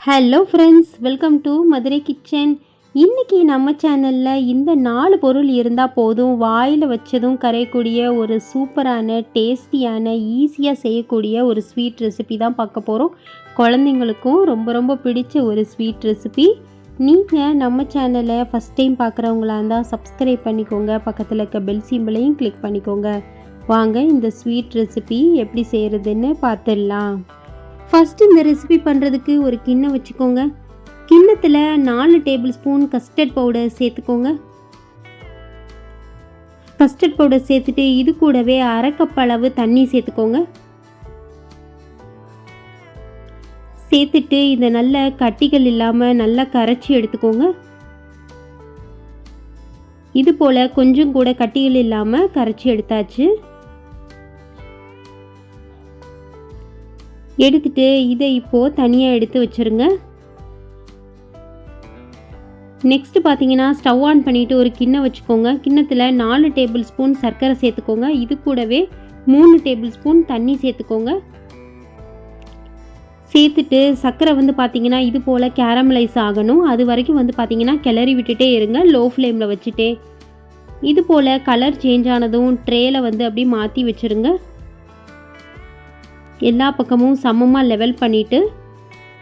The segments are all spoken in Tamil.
Hello friends welcome to Madurai kitchen இன்றைக்கி நம்ம சேனலில் இந்த நாலு பொருள் இருந்தால் போதும் வாயில் வச்சதும் கரையக்கூடிய ஒரு சூப்பரான டேஸ்டியான ஈஸியாக செய்யக்கூடிய ஒரு ஸ்வீட் ரெசிபி தான் பார்க்க போகிறோம் குழந்தைங்களுக்கும் ரொம்ப ரொம்ப பிடிச்ச ஒரு ஸ்வீட் ரெசிபி நீங்கள் நம்ம சேனலை ஃபஸ்ட் டைம் பார்க்குறவங்களா இருந்தால் சப்ஸ்கிரைப் பண்ணிக்கோங்க. பக்கத்தில் இருக்க பெல் சிம்பிளையும் கிளிக் பண்ணிக்கோங்க. வாங்க இந்த ஸ்வீட் ரெசிபி எப்படி செய்கிறதுன்னு பார்த்துடலாம். ஃபஸ்ட்டு இந்த ரெசிபி பண்ணுறதுக்கு ஒரு கிண்ணம் வச்சுக்கோங்க. கிண்ணத்தில் நாலு டேபிள் ஸ்பூன் கஸ்டர்ட் பவுடர் சேர்த்துக்கோங்க. கஸ்டர்ட் பவுடர் சேர்த்துட்டு இது கூடவே அரை கப் அளவு தண்ணி சேர்த்துக்கோங்க. சேர்த்துட்டு இதை நல்ல கட்டிகள் இல்லாமல் நல்லா கரைச்சி எடுத்துக்கோங்க. இது போல் கொஞ்சம் கூட கட்டிகள் இல்லாமல் கரைச்சி எடுத்தாச்சு. எடுத்துட்டு இதை இப்போது தனியாக எடுத்து வச்சுருங்க. நெக்ஸ்ட்டு பார்த்தீங்கன்னா ஸ்டவ் ஆன் பண்ணிவிட்டு ஒரு கிண்ணம் வச்சுக்கோங்க. கிண்ணத்தில் நாலு டேபிள் ஸ்பூன் சர்க்கரை சேர்த்துக்கோங்க. இது கூடவே மூணு டேபிள் ஸ்பூன் தண்ணி சேர்த்துக்கோங்க. சேர்த்துட்டு சர்க்கரை வந்து பார்த்தீங்கன்னா இது போல் கேரமலைஸ் ஆகணும். அது வரைக்கும் வந்து பார்த்திங்கன்னா கிளறி விட்டுட்டே இருங்க. லோ ஃப்ளேமில் வச்சுட்டே. இது போல் கலர் சேஞ்ச் ஆனதும் ட்ரேயில் வந்து அப்படியே மாற்றி வச்சுருங்க. எல்லா பக்கமும் சமமாக லெவல் பண்ணிவிட்டு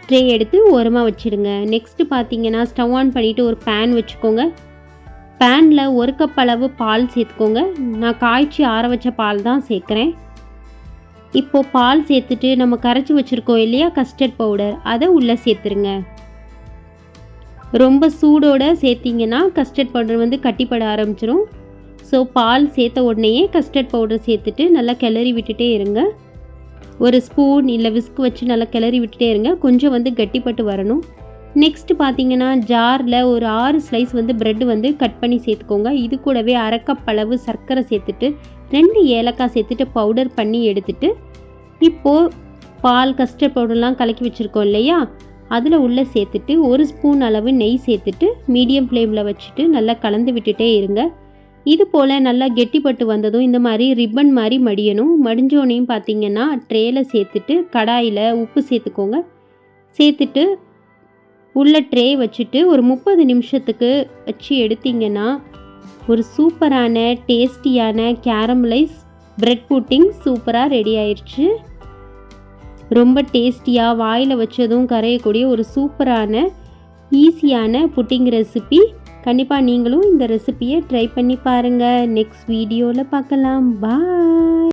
ட்ரே எடுத்து ஓரமாக வச்சுடுங்க. நெக்ஸ்ட்டு பார்த்தீங்கன்னா ஸ்டவ் ஆன் பண்ணிவிட்டு ஒரு பேன் வச்சுக்கோங்க. பேனில் ஒரு கப் அளவு பால் சேர்த்துக்கோங்க. நான் காய்ச்சி ஆற வச்ச பால் தான் சேர்க்குறேன். இப்போது பால் சேர்த்துட்டு நம்ம கரைச்சி வச்சுருக்கோம் இல்லையா கஸ்டர்ட் பவுடர் அதை உள்ளே சேர்த்துருங்க. ரொம்ப சூடோடு சேர்த்திங்கன்னா கஸ்டர்ட் பவுடர் வந்து கட்டிப்பட ஆரம்பிச்சிடும் ஸோ பால் சேர்த்த உடனேயே கஸ்டர்ட் பவுடர் சேர்த்துட்டு நல்லா கிளறி விட்டுட்டே இருங்க. ஒரு ஸ்பூன் இல்லை விஸ்க் வச்சு நல்லா கிளறி விட்டுட்டே இருங்க. கொஞ்சம் வந்து கட்டிப்பட்டு வரணும். நெக்ஸ்ட் பார்த்தீங்கன்னா ஜாரில் ஒரு ஆறு ஸ்லைஸ் வந்து ப்ரெட் வந்து கட் பண்ணி சேர்த்துக்கோங்க. இது கூடவே அரைக்கப் அளவு சர்க்கரை சேர்த்துட்டு ரெண்டு ஏலக்காய் சேர்த்துட்டு பவுடர் பண்ணி எடுத்துட்டு இப்போது பால் கஸ்டர்ட் பவுடர்லாம் கலக்கி வச்சுருக்கோம் இல்லையா? அதில் உள்ளே சேர்த்துட்டு ஒரு ஸ்பூன் அளவு நெய் சேர்த்துட்டு மீடியம் ஃப்ளேமில் வச்சுட்டு நல்லா கலந்து விட்டுட்டே இருங்க. இது போல் நல்லா கெட்டிப்பட்டு வந்ததும் இந்த மாதிரி ரிப்பன் மாதிரி மடியணும். மடிஞ்சோனையும் பார்த்தீங்கன்னா ட்ரேயில் சேர்த்துட்டு கடாயில் உப்பு சேர்த்துக்கோங்க. சேர்த்துட்டு உள்ள ட்ரே வச்சுட்டு ஒரு முப்பது நிமிஷத்துக்கு வச்சு எடுத்திங்கன்னா ஒரு சூப்பரான டேஸ்டியான கேரமலைஸ் ப்ரெட் புட்டிங் சூப்பராக ரெடி ஆயிடுச்சு ரொம்ப டேஸ்டியாக வாயில் வச்சதும் கரையக்கூடிய ஒரு சூப்பரான ஈஸியான புட்டிங் ரெசிபி கண்டிப்பாக நீங்களும் இந்த ரெசிப்பியை ட்ரை பண்ணி பாருங்கள் நெக்ஸ்ட் வீடியோவில் பார்க்கலாம். பாய்